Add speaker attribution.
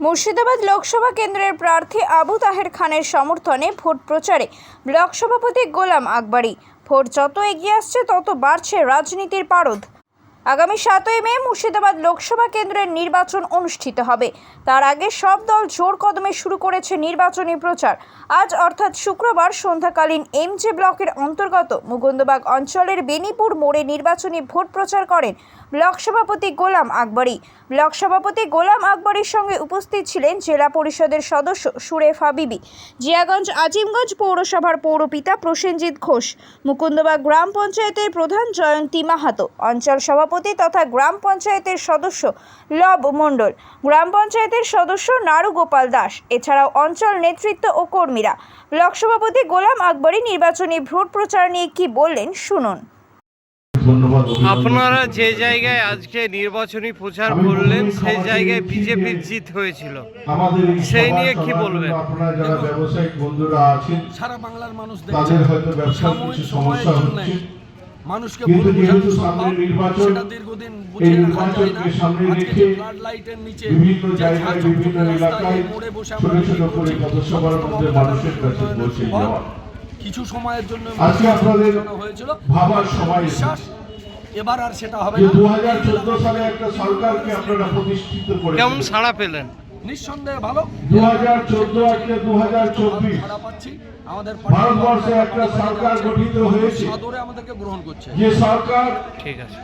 Speaker 1: মুর্শিদাবাদ লোকসভা কেন্দ্রের প্রার্থী আবু তাহের খানের সমর্থনে ভোট প্রচারে ব্লক সভাপতি গোলাম আকবরী। ভোট যত এগিয়ে আসছে, তত বাড়ছে রাজনীতির পারদ। আগামী সাতই মে মুর্শিদাবাদ লোকসভা কেন্দ্রের নির্বাচন অনুষ্ঠিত হবে। তার আগে সব দল জোর কদমে শুরু করেছে নির্বাচনী প্রচার। আজ অর্থাৎ শুক্রবার সন্ধ্যাকালীন এমজে ব্লকের অন্তর্গত মুকুন্দবাগ অঞ্চলের বেনিপুর মোড়ে নির্বাচনী ভোট প্রচার করেন ব্লক সভাপতি গোলাম আকবরী। ব্লক সভাপতি গোলাম আকবরীর সঙ্গে উপস্থিত ছিলেন জেলা পরিষদের সদস্য সুরেফা বিবি। জিয়াগঞ্জ আজিমগঞ্জ পৌরসভার পৌরপিতা প্রসেনজিৎ ঘোষ। মুকুন্দবাগ গ্রাম পঞ্চায়েতের প্রধান জয়ন্তী মাহাতো। অঞ্চল সভাপতি তথা গ্রাম পঞ্চায়েতের সদস্য লব মণ্ডল। গ্রাম পঞ্চায়েতের সদস্য নারু গোপাল দাস। এছাড়াও অঞ্চল নেতৃত্ব ও কর্মীরা। ব্লক সভাপতি গোলাম আকবরী নির্বাচনী ভোট প্রচার নিয়ে কি বললেন শুনুন।
Speaker 2: আপনারা যে জায়গায় আজকে নির্বাচনী প্রচার করলেন সেই জায়গায় বিজেপির জিত হয়েছিল। সেই নিয়ে কি বলবেন?
Speaker 3: আপনারা যারা ব্যবসায়িক বন্ধুরা আছেন
Speaker 4: সারা বাংলার মানুষ
Speaker 3: তাদের হয়তো ব্যবসার
Speaker 4: সাময়িক
Speaker 3: কিছু
Speaker 4: সময়ের
Speaker 3: সমস্যা
Speaker 4: জন্য
Speaker 3: হচ্ছে।
Speaker 4: মানুষকে
Speaker 3: কিন্তু
Speaker 4: ভুল
Speaker 3: যেহেতু
Speaker 4: বোঝানো
Speaker 3: সামনে
Speaker 4: সম্ভব
Speaker 3: নির্বাচন,
Speaker 4: সেটা দীর্ঘদিন
Speaker 3: এই
Speaker 4: বুঝিয়ে রাখা যায় না।
Speaker 3: নির্বাচনকে সামনে
Speaker 4: আজকে
Speaker 3: রেখে
Speaker 4: যে ফ্লাড লাইটের নিচে
Speaker 3: বিভিন্ন
Speaker 4: যে
Speaker 3: জায়গায় বিভিন্ন
Speaker 4: রাস্তায়
Speaker 3: এলাকায়
Speaker 4: মোড়ে বসে
Speaker 3: ছোট
Speaker 4: আমরা
Speaker 3: ছোট
Speaker 4: মিটিং
Speaker 3: করে
Speaker 4: করছি, সমস্ত
Speaker 3: কাছে পৌঁছে যাওয়া।
Speaker 4: কিছু সময়ের জন্য
Speaker 3: আজকে আপনাদের
Speaker 4: হয়েছিল।
Speaker 3: ভাবার সময়
Speaker 4: বিশ্বাস এবার আর সেটা হবে না।
Speaker 3: দু হাজার চোদ্দ সালে একটা সরকারকে আপনারা প্রতিষ্ঠিত
Speaker 2: কেমন সাড়া পেলেন?
Speaker 4: নিঃসন্দেহে ভালো।
Speaker 3: দু হাজার চোদ্দ আজকে দু হাজার চব্বিশ
Speaker 4: ভাড়া পাচ্ছি। আমাদের
Speaker 3: ভারতবর্ষে একটা সরকার গঠিত হয়েছে।
Speaker 4: সাদরে আমাদেরকে গ্রহণ করছে।
Speaker 3: যে সরকার
Speaker 2: ঠিক আছে।